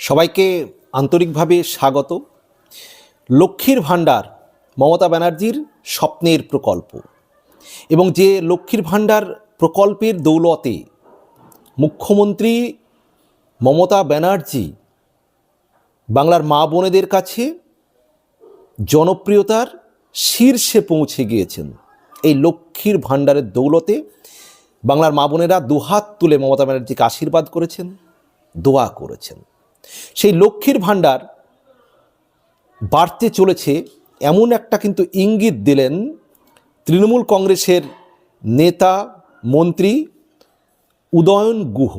সবাইকে আন্তরিকভাবে স্বাগত। লক্ষ্মীর ভাণ্ডার মমতা ব্যানার্জির স্বপ্নের প্রকল্প এবং যে লক্ষ্মীর ভাণ্ডার প্রকল্পের দৌলতে মুখ্যমন্ত্রী মমতা ব্যানার্জি বাংলার মা বোনেদের কাছে জনপ্রিয়তার শীর্ষে পৌঁছে গিয়েছেন এই লক্ষ্মীর ভাণ্ডারের দৌলতে। বাংলার মা বোনেরা দুহাত তুলে মমতা ব্যানার্জিকে আশীর্বাদ করেছেন, দোয়া করেছেন। সেই লক্ষ্মীর ভাণ্ডার বাড়তে চলেছে, এমন একটা কিন্তু ইঙ্গিত দিলেন তৃণমূল কংগ্রেসের নেতা, মন্ত্রী উদয়ন গুহ।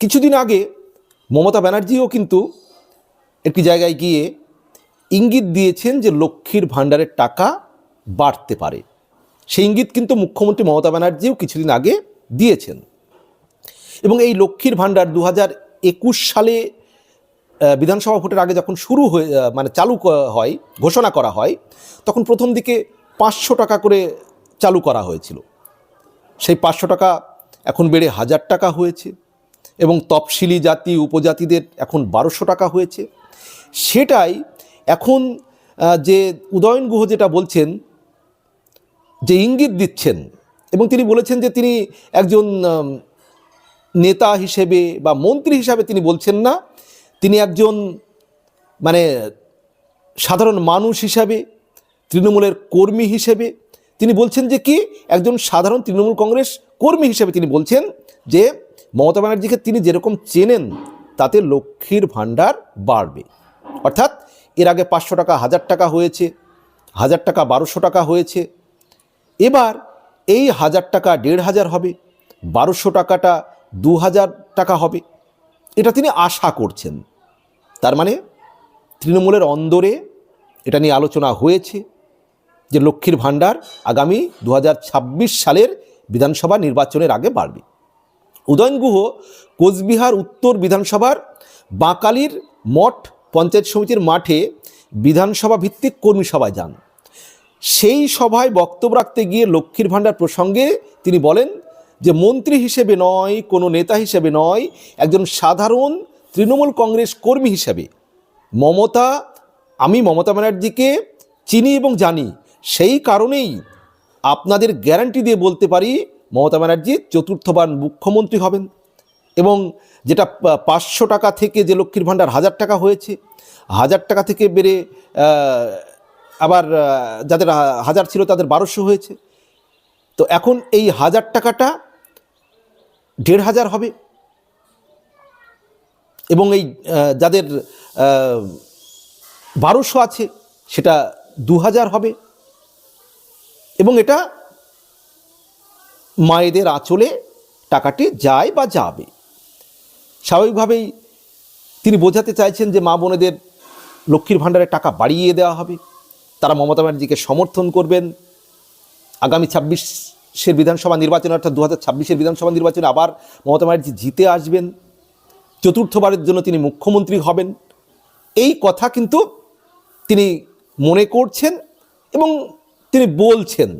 কিছুদিন আগে মমতা ব্যানার্জিও কিন্তু একটি জায়গায় গিয়ে ইঙ্গিত দিয়েছেন যে লক্ষ্মীর ভাণ্ডারের টাকা বাড়তে পারে। সেই ইঙ্গিত কিন্তু মুখ্যমন্ত্রী মমতা ব্যানার্জিও কিছুদিন আগে দিয়েছেন। এবং এই লক্ষ্মীর ভাণ্ডার দু হাজার একুশ সালে বিধানসভা ভোটের আগে যখন শুরু হয়ে মানে চালু হয়, ঘোষণা করা হয়, তখন প্রথম দিকে পাঁচশো টাকা করে চালু করা হয়েছিল। সেই পাঁচশো টাকা এখন বেড়ে হাজার টাকা হয়েছে এবং তফসিলি জাতি, উপজাতিদের এখন বারোশো টাকা হয়েছে। সেটাই এখন যে উদয়ন গুহ যেটা বলছেন, যে ইঙ্গিত দিচ্ছেন এবং তিনি বলেছেন যে তিনি একজন নেতা হিসেবে বা মন্ত্রী হিসাবে তিনি বলছেন না। তিনি একজন মানে সাধারণ মানুষ হিসাবে, তৃণমূলের কর্মী হিসেবে। তিনি বলছেন যে কি? একজন সাধারণ তৃণমূল কংগ্রেস কর্মী হিসেবে তিনি বলছেন যে মমতা ব্যানার্জিকে তিনি যেরকম চেনেন, তাতে লক্ষ্মীর ভাণ্ডার বাড়বে। অর্থাৎ এর আগে পাঁচশো টাকা, হাজার টাকা হয়েছে, হাজার টাকা, বারোশো টাকা হয়েছে। এবার এই হাজার টাকা, দেড় হাজার হবে। বারোশো টাকাটা দু হাজার টাকা হবে। এটা তিনি আশা করছেন। তার মানে তৃণমূলের অন্দরে এটা নিয়ে আলোচনা হয়েছে যে লক্ষ্মীর ভাণ্ডার আগামী দু হাজার ছাব্বিশ সালের বিধানসভা নির্বাচনের আগে বাড়বে। উদয়ন গুহ কোচবিহার উত্তর বিধানসভার বাঁকালির মঠ পঞ্চায়েত সমিতির মাঠে বিধানসভা ভিত্তিক কর্মী সভায় যান। সেই সভায় বক্তব্য রাখতে গিয়ে লক্ষ্মীর ভাণ্ডার প্রসঙ্গে তিনি বলেন যে মন্ত্রী হিসেবে নয়, কোনো নেতা হিসেবে নয়, একজন সাধারণ তৃণমূল কংগ্রেস কর্মী হিসেবে। মমতা, আমি মমতা ব্যানার্জিকে চিনি এবং জানি, সেই কারণেই আপনাদের গ্যারান্টি দিয়ে বলতে পারি মমতা ব্যানার্জি চতুর্থবার মুখ্যমন্ত্রী হবেন। এবং যেটা পাঁচশো টাকা থেকে যে লক্ষ্মীর ভাণ্ডার হাজার টাকা হয়েছে, হাজার টাকা থেকে বেড়ে আবার যাদের হাজার ছিল তাদের বারোশো হয়েছে। তো এখন এই হাজার টাকাটা দেড় হাজার হবে। এবং এই যাদের বারোশো আছে, সেটা দু হাজার হবে। এবং এটা মায়েদের আঁচলে টাকাটি যায় বা যাবে। স্বাভাবিকভাবেই তিনি বোঝাতে চাইছেন যে মা বোনেদের লক্ষ্মীর ভাণ্ডারের টাকা বাড়িয়ে দেওয়া হবে। তারা মমতা ব্যানার্জিকে সমর্থন করবেন। আগামী ছাব্বিশের বিধানসভা নির্বাচনে, অর্থাৎ দু হাজার ছাব্বিশের বিধানসভা নির্বাচনে আবার মমতা ব্যানার্জি জিতে আসবেন। চতুর্থবারের জন্য তিনি মুখ্যমন্ত্রী হবেন। এই কথা কিন্তু তিনি মনে করছেন এবং তিনি বলছেন।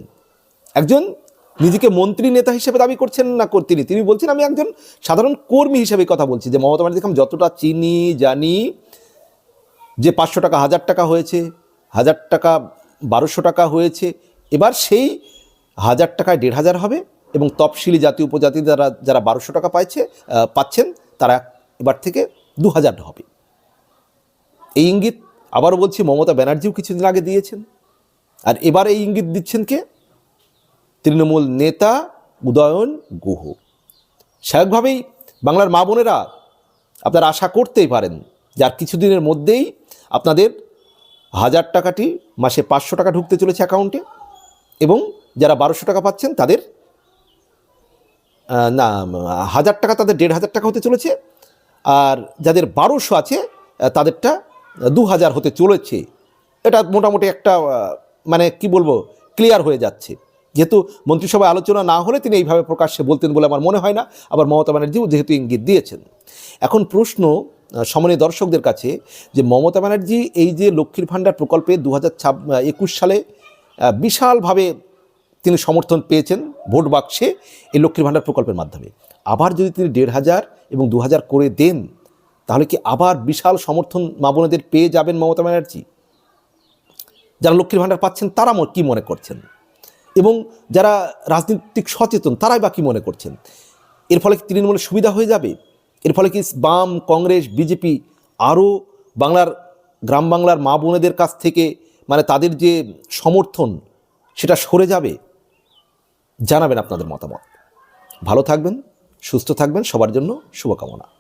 একজন নিজেকে মন্ত্রী নেতা হিসেবে দাবি করছেন না তিনি তিনি বলছেন, আমি একজন সাধারণ কর্মী হিসেবে কথা বলছি। যে মমতা ব্যানার্জিকে আমি যতটা চিনি, জানি, যে পাঁচশো টাকা, হাজার টাকা হয়েছে, হাজার টাকা, বারোশো টাকা হয়েছে, এবার সেই হাজার টাকায় দেড় হাজার হবে এবং তফসিলি জাতি উপজাতি যারা যারা বারোশো টাকা পাইছে পাচ্ছেন, তারা এবার থেকে দু হাজার হবে। এই ইঙ্গিত আবারও বলছি, মমতা ব্যানার্জিও কিছুদিন আগে দিয়েছেন। আর এবার এই ইঙ্গিত দিচ্ছেন কে? তৃণমূল নেতা উদয়ন গুহ। স্বাভাবিকভাবেই বাংলার মা বোনেরা আপনারা আশা করতেই পারেন যার কিছুদিনের মধ্যেই আপনাদের হাজার টাকাটি মাসে পাঁচশো টাকা ঢুকতে চলেছে অ্যাকাউন্টে এবং যারা বারোশো টাকা পাচ্ছেন, তাদের না, হাজার টাকা, তাদের দেড় হাজার টাকা হতে চলেছে। আর যাদের বারোশো আছে তাদেরটা দু হাজার হতে চলেছে। এটা মোটামুটি একটা মানে কি বলব, ক্লিয়ার হয়ে যাচ্ছে। যেহেতু মন্ত্রিসভায় আলোচনা না হলে তিনি এইভাবে প্রকাশ্যে বলতেন বলে আমার মনে হয় না। আবার মমতা ব্যানার্জিও যেহেতু ইঙ্গিত দিয়েছেন। এখন প্রশ্ন সম্মানীয় দর্শকদের কাছে যে মমতা ব্যানার্জি এই যে লক্ষ্মীর ভাণ্ডার প্রকল্পে দু হাজার একুশ সালে বিশালভাবে তিনি সমর্থন পেয়েছেন ভোট বাক্সে এই লক্ষ্মীর ভাণ্ডার প্রকল্পের মাধ্যমে। আবার যদি তিনি দেড় হাজার এবং দু হাজার করে দেন, তাহলে কি আবার বিশাল সমর্থন মা বোনেদের পেয়ে যাবেন মমতা ব্যানার্জি? যারা লক্ষ্মীর ভাণ্ডার পাচ্ছেন, তারা কি মনে করছেন? এবং যারা রাজনৈতিক সচেতন, তারাই বা কী মনে করছেন? এর ফলে কি তৃণমূলের সুবিধা হয়ে যাবে? এর ফলে কি বাম, কংগ্রেস, বিজেপি আরও বাংলার, গ্রাম বাংলার মা বোনেদের কাছ থেকে মানে তাদের যে সমর্থন, সেটা সরে যাবে? জানাবেন আপনাদের মতামত। ভালো থাকবেন সুস্থ থাকবেন সবার জন্য শুভকামনা।